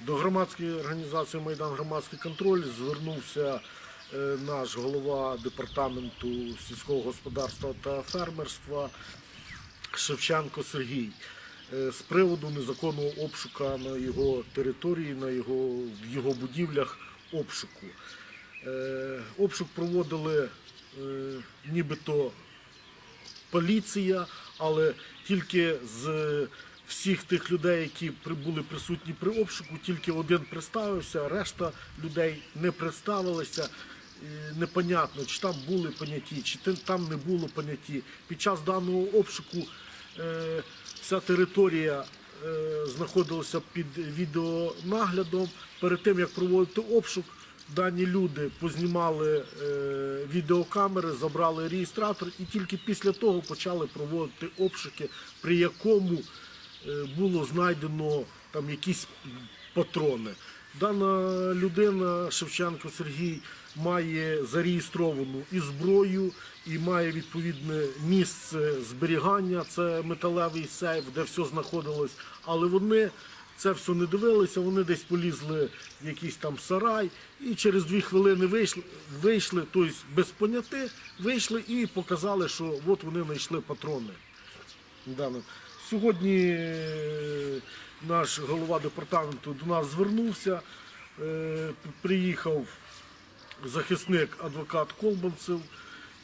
До громадської організації Майдан Громадський контроль звернувся е, наш голова департаменту сільського господарства та фермерства Шевченко Сергій е, з приводу незаконного обшука на його території, на його, в його будівлях обшуку. Е, Обшук проводили нібито поліція, але тільки з всіх тих людей, які були присутні при обшуку, тільки один представився, решта людей не представилися. Непонятно, чи там були поняті, чи там не було поняті. Під час даного обшуку е, вся територія е, знаходилася під відеонаглядом. Перед тим як проводити обшук, дані люди познімали е, відеокамери, забрали реєстратор і тільки після того почали проводити обшуки, при якому було знайдено там якісь патрони. Дана людина, Шевченко Сергій, має зареєстровану і зброю, і має відповідне місце зберігання. Це металевий сейф, де все знаходилось. Але вони це все не дивилися, вони десь полізли в якийсь там сарай і через дві хвилини вийшли, вийшли тобто без поняти, вийшли і показали, що от вони знайшли патрони. Сьогодні е, наш голова департаменту до нас звернувся, е, приїхав захисник адвокат Колбанцев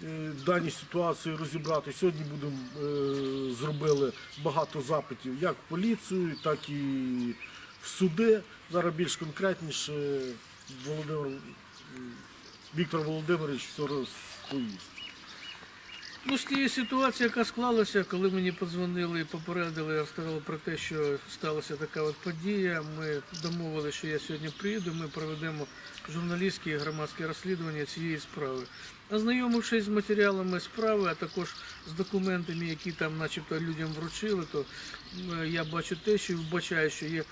е, в даній ситуації розібрати. Сьогодні будемо е, зробили багато запитів як в поліцію, так і в суди. Зараз більш конкретніше Володимир Віктор Володимирович все розповість. Ну, з тієї ситуації, яка склалася, коли мені подзвонили і попередили, розказали про те, що сталася така от подія. Ми домовилися, що я сьогодні приїду, ми проведемо журналістське і громадське розслідування цієї справи. Ознайомившись з матеріалами справи, а також з документами, які там начебто людям вручили, то я бачу те, що вбачаю, що є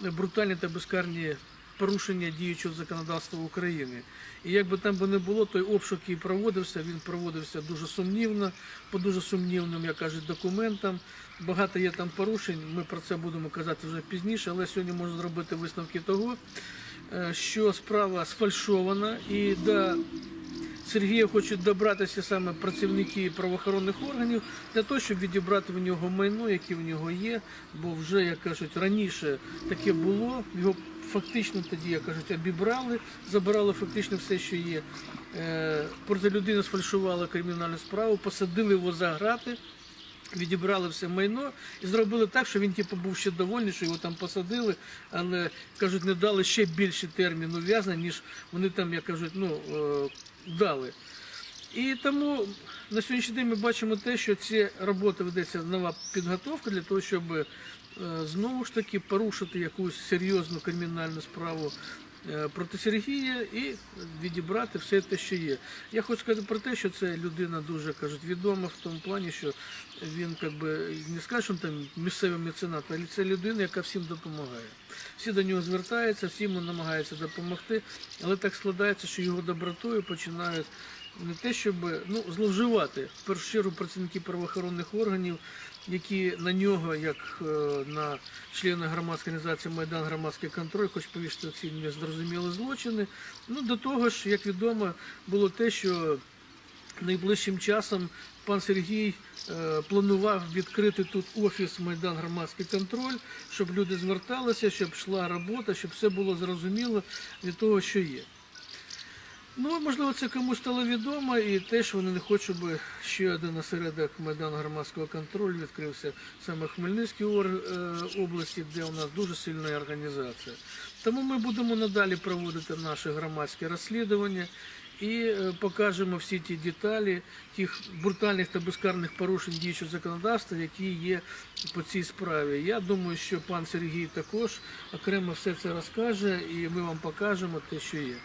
брутальні та безкарні порушення діючого законодавства України. І як би там би не було, той обшук і проводився, він проводився дуже сумнівно, по дуже сумнівним, як кажуть, документам. Багато є там порушень, ми про це будемо казати вже пізніше, але сьогодні можна зробити висновки того, е, що справа сфальшована і до Сергія хочуть добратися саме працівники правоохоронних органів для того, щоб відібрати в нього майно, яке в нього є. Бо вже, як кажуть, раніше таке було. Його фактично тоді, як кажуть, обібрали, забирали фактично все, що є. Е, Проти людини сфальшували кримінальну справу, посадили його за грати. Відібрали все майно і зробили так, що він типу, був ще довольний, що його там посадили, але кажуть, не дали ще більший термін ув'язнення, ніж вони там, як кажуть, ну е, дали. І тому на сьогоднішній день ми бачимо те, що ці роботи ведеться нова підготовка для того, щоб е, знову ж таки порушити якусь серйозну кримінальну справу проти Сергія і відібрати все те, що є. Я хочу сказати про те, що це людина дуже кажуть відома в тому плані, що він як би не скаже, що він там місцевий меценат, але це людина, яка всім допомагає. Всі до нього звертаються, всі йому намагаються допомогти, але так складається, що його добротою починають не те, щоб ну, зловживати в першу чергу працівники правоохоронних органів, які на нього, як е, на члена громадської організації Майдан Громадський контроль, хоч повісти ці незрозумілі злочини. Ну до того ж, як відомо, було те, що найближчим часом пан Сергій е, планував відкрити тут офіс Майдан Громадський контроль, щоб люди зверталися, щоб йшла робота, щоб все було зрозуміло від того, що є. Ну, можливо, це комусь стало відомо, і теж вони не хочуть, щоб ще один осередок Майдану громадського контролю відкрився саме в Хмельницькій е, області, де у нас дуже сильна організація. Тому ми будемо надалі проводити наше громадське розслідування і е, покажемо всі ті деталі тих брутальних та безкарних порушень діючого законодавства, які є по цій справі. Я думаю, що пан Сергій також окремо все це розкаже, і ми вам покажемо те, що є.